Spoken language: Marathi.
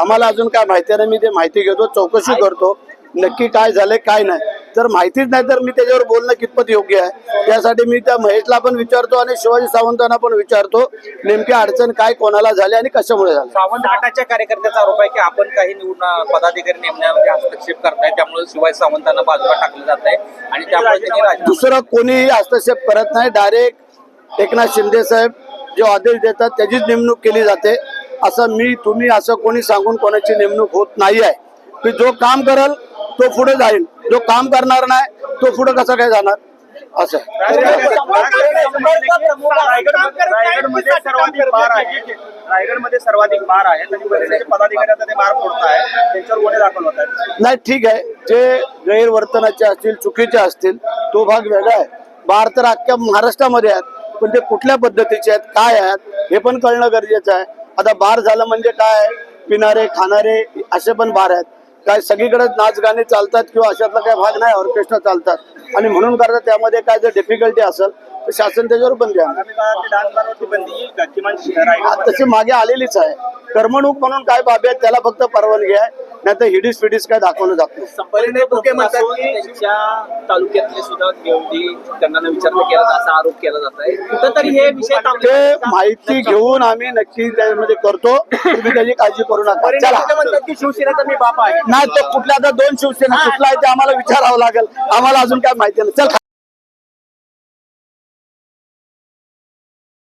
आम्हाला अजून काय माहिती नाही मी ते माहिती घेतो चौकशी करतो नक्की काय झालंय काय नाही. तर माहितीच नाही तर मी त्याच्यावर बोलणं कितपत योग्य आहे? त्यासाठी मी त्या महेशला पण विचारतो आणि शिवाजी सावंतांना पण विचारतो नेमकी अडचण काय कोणाला झाली आणि कशामुळे झाली? सावंत गटाच्या कार्यकर्त्याचा आरोप आहे की आपण काही निवडून पदाधिकारी नेमण्यामध्ये हस्तक्षेप करताय त्यामुळे शिवाय सावंतांना बाजूला टाकलं जात आहे आणि त्यामुळे दुसरं कोणीही हस्तक्षेप करत नाही डायरेक्ट एकनाथ शिंदे साहेब जे आदेश देतात त्याचीच नेमणूक केली जाते. असं मी तुम्ही असं कोणी सांगून कोणाची नेमणूक होत नाही आहे की जो काम करल तो पुढे जाईल. जो काम करणार नाही तो पुढे कसं काय जाणार? असं रायगडमध्ये सर्वाधिक बार आहे. रायगडमध्ये सर्वाधिक बार आहे. आणि बरेचसे पदाधिकारी आता ते बार फोडत आहे त्यांच्यावर गुन्हे दाखल होत आहेत. नाही ठीक आहे. जे गैरवर्तनाचे असतील चुकीचे असतील तो भाग वेगळा आहे. बार तर अख्ख्या महाराष्ट्रामध्ये आहेत पण ते कुठल्या पद्धतीचे आहेत काय आहेत हे पण कळणं गरजेचं आहे. आता बार झालं म्हणजे काय? पिणारे खाणारे असे पण बार आहेत. काय सगळीकडे नाच गाणे चालतात किंवा अशातला काही भाग नाही ऑर्केस्ट्रा चालतात. आणि म्हणून करतात त्यामध्ये काय जर डिफिकल्टी असेल तर शासन त्याच्यावर आज रायगड तशी मागे आलेलीच आहे. करमणूक म्हणून काय बाबी आहेत त्याला फक्त परवानगी आहे. नाही तर हिडीस फिडीस काय दाखवलं जात नाही. तालुक्यातले सुद्धा त्यांना विचारणा केला असा आरोप केला जात आहे. कुठंतरी हे विषय माहिती घेऊन आम्ही नक्की त्यामध्ये करतो. तुम्ही त्याची काळजी करू नका. की शिवसेनेचा मी बाप आहे. नाही तो कुठल्या आता दोन शिवसेना कुठला आहे ते आम्हाला विचारावं लागेल. आम्हाला अजून काय माहिती नाही. चल